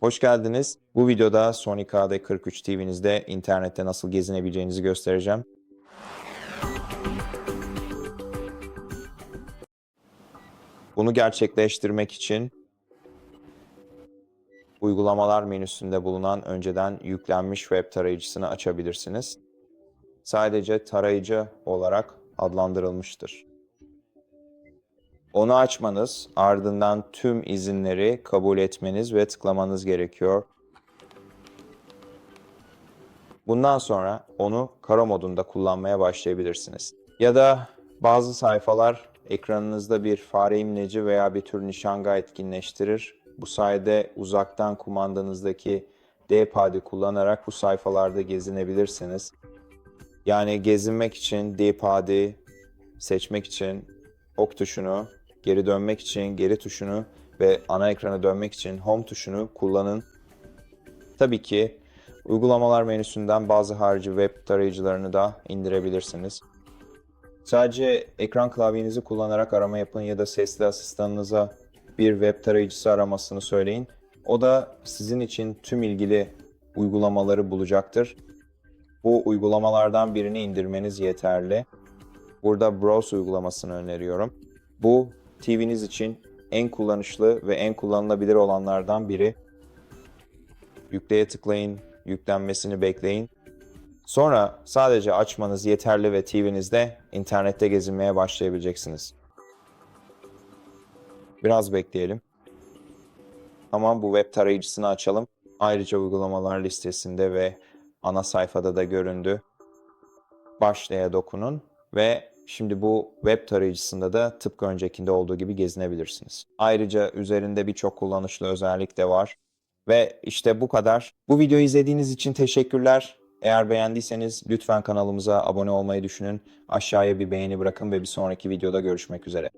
Hoş geldiniz. Bu videoda Sony KD43 TV'nizde internette nasıl gezinebileceğinizi göstereceğim. Bunu gerçekleştirmek için uygulamalar menüsünde bulunan önceden yüklenmiş web tarayıcısını açabilirsiniz. Sadece tarayıcı olarak adlandırılmıştır. Onu açmanız, ardından tüm izinleri kabul etmeniz ve tıklamanız gerekiyor. Bundan sonra onu kara modunda kullanmaya başlayabilirsiniz. Ya da bazı sayfalar ekranınızda bir fare imleci veya bir tür nişanga etkinleştirir. Bu sayede uzaktan kumandanızdaki D-pad'i kullanarak bu sayfalarda gezinebilirsiniz. Yani gezinmek için D-pad'i seçmek için ok tuşunu, geri dönmek için geri tuşunu ve ana ekrana dönmek için home tuşunu kullanın. Tabii ki uygulamalar menüsünden bazı harici web tarayıcılarını da indirebilirsiniz. Sadece ekran klavyenizi kullanarak arama yapın ya da sesli asistanınıza bir web tarayıcısı aramasını söyleyin. O da sizin için tüm ilgili uygulamaları bulacaktır. Bu uygulamalardan birini indirmeniz yeterli. Burada Browse uygulamasını öneriyorum. Bu TV'niz için en kullanışlı ve en kullanılabilir olanlardan biri. Yükleye tıklayın, yüklenmesini bekleyin. Sonra sadece açmanız yeterli ve TV'nizde internette gezinmeye başlayabileceksiniz. Biraz bekleyelim. Tamam bu web tarayıcısını açalım. Ayrıca uygulamalar listesinde ve ana sayfada da göründü. Başlaya dokunun ve şimdi bu web tarayıcısında da tıpkı öncekinde olduğu gibi gezinebilirsiniz. Ayrıca üzerinde birçok kullanışlı özellik de var. Ve işte bu kadar. Bu videoyu izlediğiniz için teşekkürler. Eğer beğendiyseniz lütfen kanalımıza abone olmayı düşünün. Aşağıya bir beğeni bırakın ve bir sonraki videoda görüşmek üzere.